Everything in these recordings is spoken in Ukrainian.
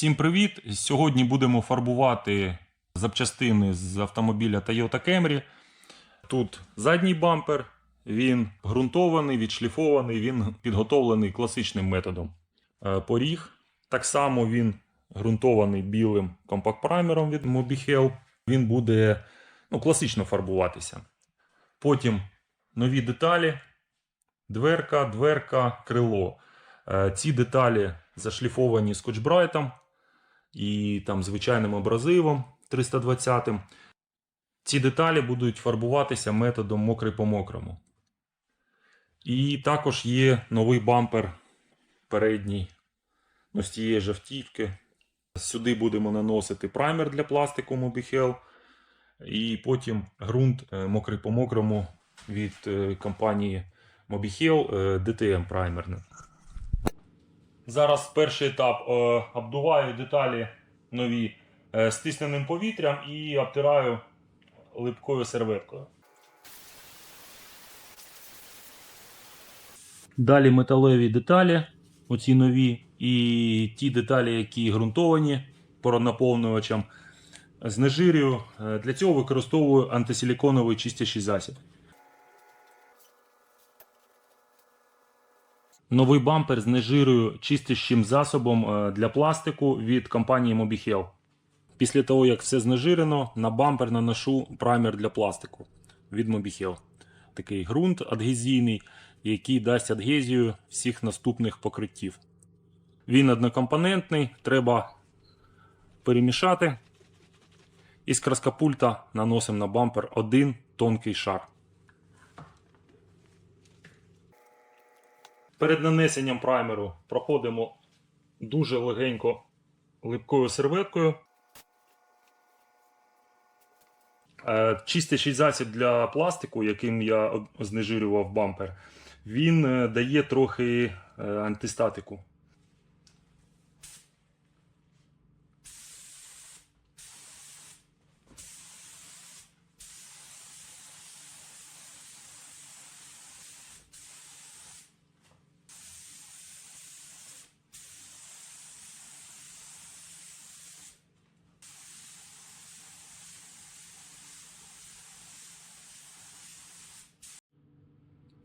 Всім привіт! Сьогодні будемо фарбувати запчастини з автомобіля Toyota Camry. Тут задній бампер, він ґрунтований, відшліфований, він підготовлений класичним методом. Е, Поріг. Так само він ґрунтований білим компакт-праймером від Mobihel. Він буде ну, класично фарбуватися. Потім нові деталі, дверка, дверка, крило. Е, Ці деталі зашліфовані скотчбрайтом і там звичайним абразивом 320. Ці деталі будуть фарбуватися методом мокрий по мокрому. І також є новий бампер передній ну, з тієї ж автівки. Сюди будемо наносити праймер для пластику Mobihel. І потім ґрунт е, мокрий по мокрому від е, компанії Mobihel е, DTM праймерний. Зараз перший етап е, обдуваю деталі нові е, стисненим повітрям і обтираю липкою серветкою. Далі металеві деталі, оці нові, і ті деталі, які ґрунтовані наповнювачем. Знежирюю. Е, Для цього використовую антисиліконовий чистящий засіб. Новий бампер знежирюю чистящим засобом е, для пластику від компанії Mobihel. Після того, як все знежирено, на бампер наношу праймер для пластику від Mobihel. Такий ґрунт адгезійний, який дасть адгезію всіх наступних покриттів. Він однокомпонентний, треба перемішати. І з краскопульта наносимо на бампер один тонкий шар. Перед нанесенням праймеру проходимо дуже легенько липкою серветкою. Е, Чистячий засіб для пластику, яким я знежирював бампер, він е, дає трохи е, антистатику.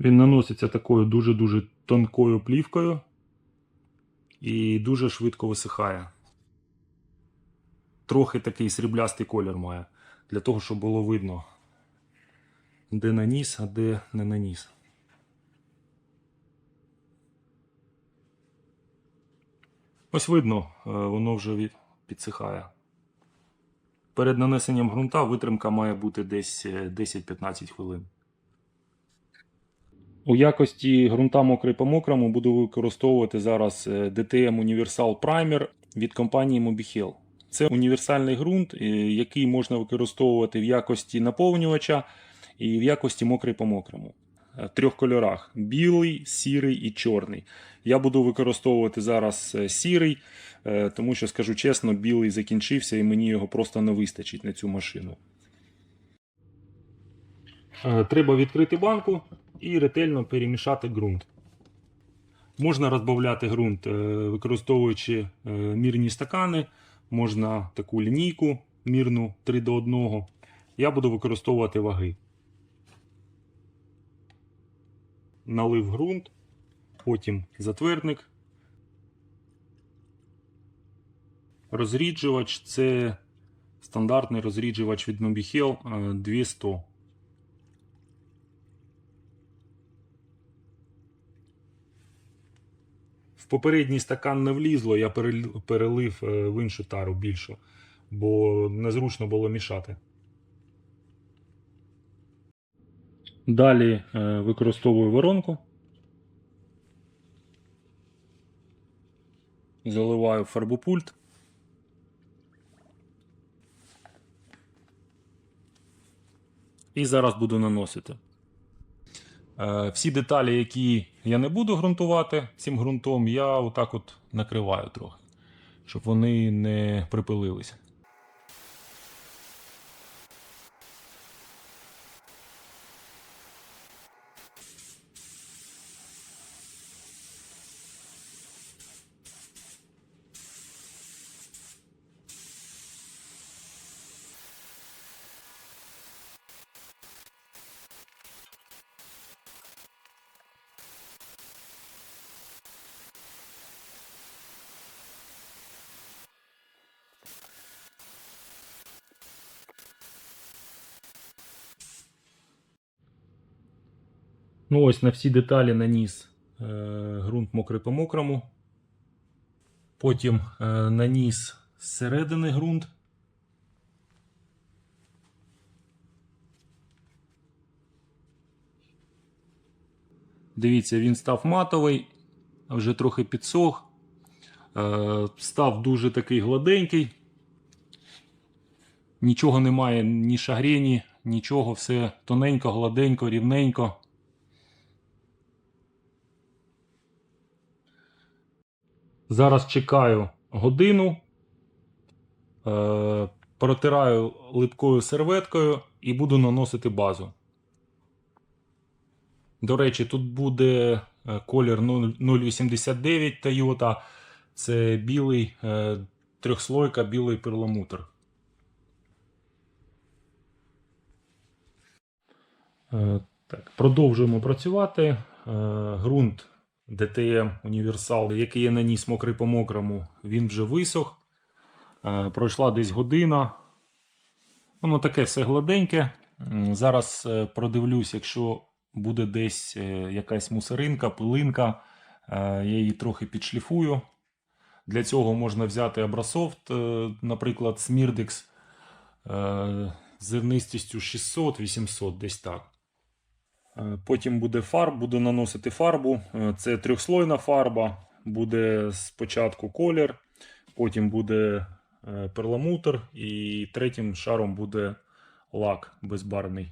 Він наноситься такою дуже-дуже тонкою плівкою і дуже швидко висихає. Трохи такий сріблястий колір має, для того, щоб було видно, де наніс, а де не наніс. Ось видно, е, воно вже підсихає. Перед нанесенням ґрунта витримка має бути десь е, 10-15 хвилин. У якості ґрунта мокрий по мокрому буду використовувати зараз DTM Universal Primer від компанії Mobihel. Це універсальний ґрунт, е, який можна використовувати в якості наповнювача і в якості мокрий по мокрому. Е, В трьох кольорах: білий, сірий і чорний. Я буду використовувати зараз е, сірий, тому що скажу чесно, білий закінчився і мені його просто не вистачить на цю машину. Треба відкрити банку і ретельно перемішати ґрунт. Можна розбавляти ґрунт, е, використовуючи е, мірні стакани, можна таку лінійку мірну 3 до 1. Я буду використовувати ваги. Налив ґрунт, потім затвердник. Розріджувач це стандартний розріджувач від Mobihel е, 200. В попередній стакан не влізло, я перелив е, в іншу тару більшу, бо незручно було мішати. Далі е, використовую воронку. Заливаю фарбопульт. І зараз буду наносити. Е, Всі деталі, які я не буду ґрунтувати цим ґрунтом, я отак от накриваю трохи, щоб вони не припилилися. Ну, ось на всі деталі наніс е, ґрунт мокрий по мокрому. Потім е, наніс зсередини ґрунт. Дивіться, він став матовий, вже трохи підсох. Е, став дуже такий гладенький. Нічого немає, ні шагрені, нічого, все тоненько, гладенько, рівненько. Зараз чекаю годину, е, протираю липкою серветкою і буду наносити базу. До речі, тут буде е, колір 0,89 Toyota. Це білий е, трьохслойка, білий перламутр. Е, Так, продовжуємо працювати. Е, Ґрунт DTM Універсал, який я наніс мокрий по мокрому, він вже висох. Е, Пройшла десь година. Воно таке все гладеньке. Зараз е, продивлюсь, якщо буде десь е, якась мусоринка, пилинка, я її трохи підшліфую. Для цього можна взяти Абрасофт, наприклад, е, з зернистістю 600-800, десь так. Е, Потім буде фарб, буду наносити фарбу. Е, Це трьохслойна фарба. Буде спочатку колір, потім буде е, перламутр, і третім шаром буде лак безбарвний.